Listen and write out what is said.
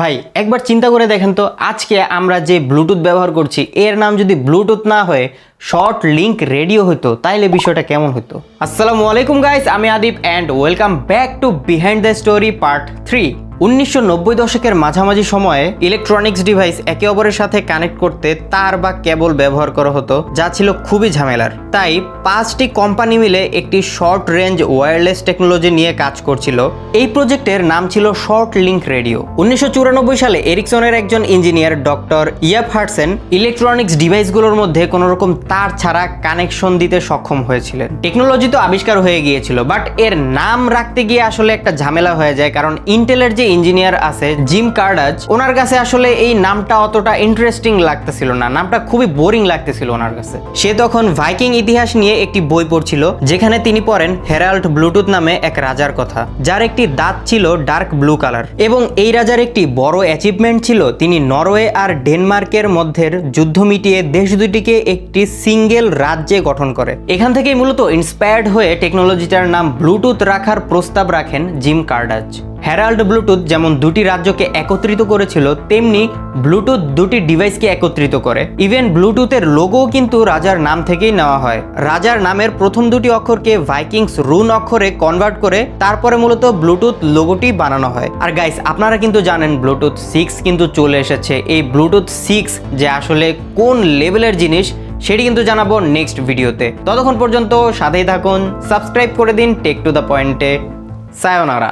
ভাই, একবার চিন্তা করে দেখেন তো, আজকে আমরা যে ব্লুটুথ ব্যবহার করছি, এর নাম যদি ব্লুটুথ না হয়ে, শর্ট লিঙ্ক রেডিও হতো তাইলে বিষয়টা কেমন হতো আসসালামু আলাইকুম গাইস আমি Adip and welcome back to Behind the Story part three উনিশশো নব্বই দশকের মাঝামাঝি সময়ে ইলেকট্রনিক্স ডিভাইস একে অপরের সাথে কানেক্ট করতে তার বা কেবল ব্যবহার করা হতো, যা ছিল খুবই ঝামেলার। তাই পাঁচটি কোম্পানি মিলে একটি শর্ট রেঞ্জ ওয়্যারলেস টেকনোলজি নিয়ে কাজ করছিল। এই প্রজেক্টের নাম ছিল শর্ট লিঙ্ক রেডিও উনিশশো চুরানব্বই সালে এরিকসনের একজন engineer doctor Jaap Haartsen electronics ডিভাইসগুলোর মধ্যে কোনো রকম তার ছাড়া কানেকশন দিতে সক্ষম হয়েছিলেন। টেকনোলজি তো আবিষ্কার হয়ে গিয়েছিল বাট এর নাম রাখতে গিয়ে আসলে একটা ঝামেলা হয়ে যায়, কারণ ইন্টেলের যে ইঞ্জিনিয়ার আছে, জিম কার্ডাজ। ওনার কাছে আসলে এই নামটা অতটা ইন্টারেস্টিং লাগতেছিল না। নামটা খুবই বোরিং লাগতেছিল ওনার কাছে। সে তখন ভাইকিং ইতিহাস নিয়ে একটি বই পড়ছিল, যেখানে তিনি পড়েন হেরাল্ড ব্লুটুথ নামে এক রাজার কথা, যার একটি দাঁত ছিল ডার্ক ব্লু কালার এবং এই রাজার একটি বড় অ্যাচিভমেন্ট ছিল, তিনি নরওয়ে আর ডেনমার্কের মধ্যের যুদ্ধ মিটিয়ে দেশ দুটিকে একটি সিঙ্গেল রাজ্যে গঠন করে। এখান থেকেই মূলত ইন্সপায়ার্ড হয়ে টেকনোলজিটার নাম ব্লুটুথ রাখার প্রস্তাব রাখেন জিম কার্ডাজ। হ্যারাল্ড ব্লুটুথ যেমন দুটি রাজ্যকে একত্রিত করেছিল, তেমনি ব্লুটুথ দুটি ডিভাইসকে একত্রিত করে। ইভেন ব্লুটুথের লোগো কিন্তু রাজার নাম থেকেই নেওয়া হয়। রাজার নামের প্রথম দুটি অক্ষরকে ভাইকিংস রুন অক্ষরে কনভার্ট করে তারপরে মূলত ব্লুটুথ লোগোটি বানানো হয়। আর গাইস, আপনারা কিন্তু জানেন ব্লুটুথ সিক্স কিন্তু চলে এসেছে। এই ব্লুটুথ সিক্স যে আসলে কোন লেভেলের জিনিস, সেটি কিন্তু জানাব নেক্সট ভিডিওতে। ততক্ষণ পর্যন্ত সাথেই থাকুন, সাবস্ক্রাইব করে দিন টেক টু দ্য পয়েন্টে। সায়োনারা।